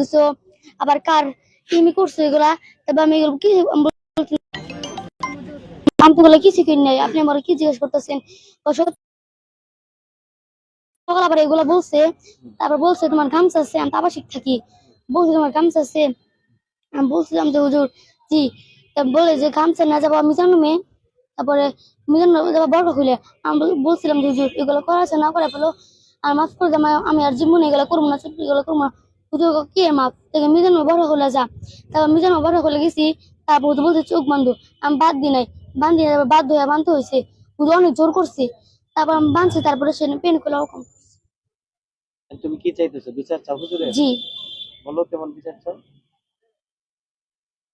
দিছো, আবার কার ইমি করছ এগুলা? তারপর আমি এগুলো কি আমি কিনি নাই, আপনি আমার কি জিজ্ঞেস করতেছেন? আমি যে বলে না যাব মেয়ে তারপরে বড় খুলে আমি বলছিলাম যে, হুজুর, এগুলো করা আছে, না করে ফেলো আর মাফ করে আমি আর জীবনে এগুলো করব না ছোট্ট এগুলো করব না। হুজুর কি মিজান হলে যা। তারপর মিজান বড় হলে গেছি তারপর হুজুর বলছে চোখ বান্ধু আমি বাদ দিই নাই। বান্ধি নাই, তারপর বাধ্য হয়ে বাঁধতে হয়েছে। হুজুর অনেক জোর করছে। তারপর আমি বাঁধছি তারপরে সে পেন খুলে ওরকম তুমি কি চাইতেছো? বিচার চাও হুজুরের? জি। বলো কেমন বিচার চাও?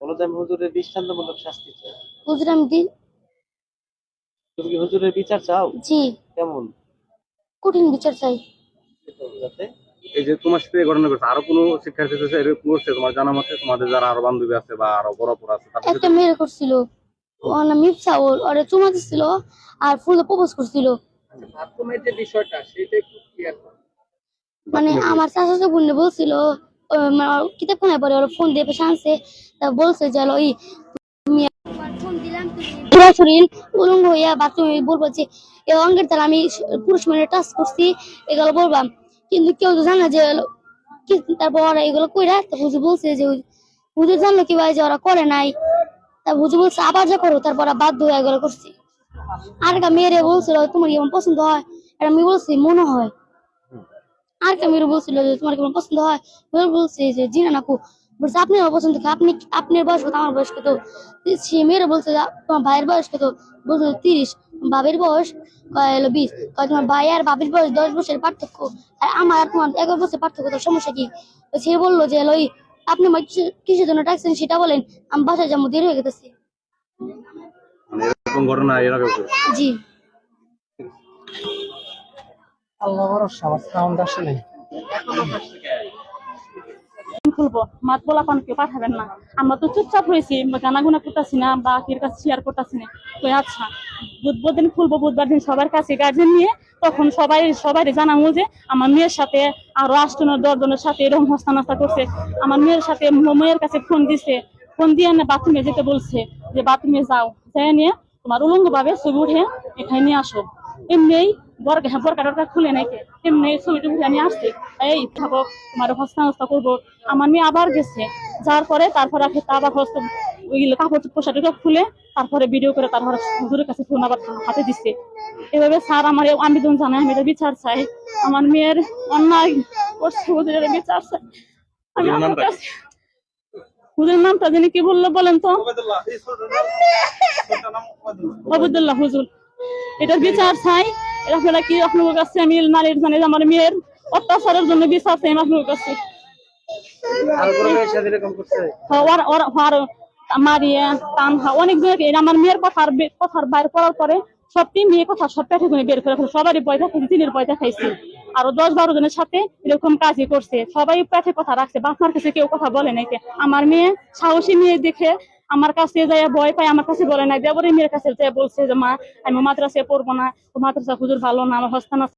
বলো যে আমি হুজুরের দৃষ্টান্তমূলক শাস্তি চাই। হুজুর আমি দি তুমি কি হুজুরের বিচার চাও? জি। কেমন? কঠিন বিচার চাই। যাতে। এই যে তোমার সাথে এই ঘটনা ঘটছে আরও কোনো শিক্ষার্থী আছে এরকম করছে? তোমার জানা মতে তোমাদের যারা আরও বান্ধবী আছে বা আরও বড় বড় আছে একটা মেয়ে করছিল। ওর নাম মিপসা ওর ওরে চুমা দিছিল আর ফুলে প্রপোজ করছিল। বাথরুমের যে বিষয়টা সেটা একটু ক্লিয়ার মানে আমার চাচা বোন বলছিল মানে কিতাব পরে ওর ফোন দিয়ে পেশা আনছে তা বলছে যে ওই পুরো শরীর উলঙ্গ হইয়া বাথরুমে বলব যে এই অঙ্গের তাহলে আমি পুরুষ মানে টাচ করছি এগুলো বলবাম। কিন্তু কেউ তো জানে যে কি তারপর এগুলো কইরা হুজুর বলছে যে হুজুর জানলো কি ভাই যে ওরা করে নাই। তা হুজুর বলছে, আবার যা করো, তারপর বাধ্য হয়ে এগুলো করছি। আর একটা মেয়েরে বলছিল, তোমার কেমন পছন্দ হয়? এটা আমি বলছি, মনে হয়। আর একটা মেয়ের বলছিল যে, তোমার কেমন পছন্দ হয়? বলছে যে জিনা নাকু বলছে, আপনি পছন্দ কি? আপনি আপনার বয়স কত? আমার বয়স কত? সে মেয়েরা বলছে, তোমার ভাইয়ের বয়স কত? বলছে, তিরিশ। বাবের বয়স কয় হলো বিশ কয় তোমার ভাই আর বাবির বয়স দশ বছরের পার্থক্য। আর আমার আর তোমার এগারো বছর পার্থক্য তো সমস্যা কি? সে বলল যে হলো এই, আপনি আমার কিসের- জন্য ডাকছেন সেটা বলেন আমি বাসায় যাব দেরি হয়ে গেছে মানে এরকম ঘটনা এর আগে জি। আল্লাহ ভরসা আমার সাউন্ড আসে নাই। খুলবো। মাত বলা পান কেউ পাঠাবেন না। আমরা তো চুপচাপ হয়েছি গানাগুনা করতেছি না, বা কের কাছে শেয়ার করতেছি না। তো আচ্ছা বুধবার দিন খুলবো, বুধবার দিন সবার কাছে গার্জেন নিয়ে তখন সবাই সবাই জানাব যে আমার মেয়ের সাথে আরও আটজনের দশজনের সাথে এরকম হস্তা নাস্তা করছে। আমার মেয়ের সাথে মেয়ের কাছে ফোন দিছে। ফোন দিয়ে না বাথরুমে যেতে বলছে যে বাথরুমে যাও। যাই নিয়ে তোমার উলঙ্গ ভাবে ছবি উঠে এখানে নিয়ে আসো। এমনি বরকা বরকা টরকা খুলে নাকি এমনি ছবিটা উঠে নিয়ে আসছে। এই থাকো তোমার হস্তা নস্তা করব। আমার মেয়ে আবার গেছে। যার পরে তারপর আগে আবার হস্ত ওইগুলো কাপড় পোশাকটা খুলে তারপরে ভিডিও করে তারপরে হুজুরের কাছে ফোন আবার হাতে দিচ্ছে এভাবে স্যার আমার আবেদন জানাই আমি এটা বিচার চাই। আমার মেয়ের অন্যায় করছে হুজুরের বিচার চাই। আমি আমার নামটা কি? কাছে হুজুরের নামটা জানি কি বলল বলেন তো? আবুদুল্লাহ হুজুর। এটার বিচার চাই। আপনারা কি আপনার কাছে আমি নারীর জানি আমার মেয়ের অত্যাচারের জন্য বিচার চাই আমি আপনার কাছে। আর কোনো মেয়ের সাথে এরকম করছে? ওর ওর আর মারিয়ে টান হা অনেক আমার মেয়ের কথার বে- কথার বাইর করার পরে সবটি মেয়ে কথা সব পেটে গুনে বের করে ফেলে। সবারই পয়সা খাইছে পয়সা খাইছে আরও দশ বারো জনের সাথে এরকম কাজই করছে। সবাই পেটে কথা রাখছে বাপমার কাছে কেউ কথা বলে নাই আমার মেয়ে সাহসী মেয়ে দেখে আমার কাছে যায় ভয় পায়, আমার কাছে বলে নাই দেবরের মেয়ের কাছে বলছে যে, মা, আমি মাদ্রাসায় পড়ব না মাদ্রাসা হুজুর ভালো না, আমার হস্তানা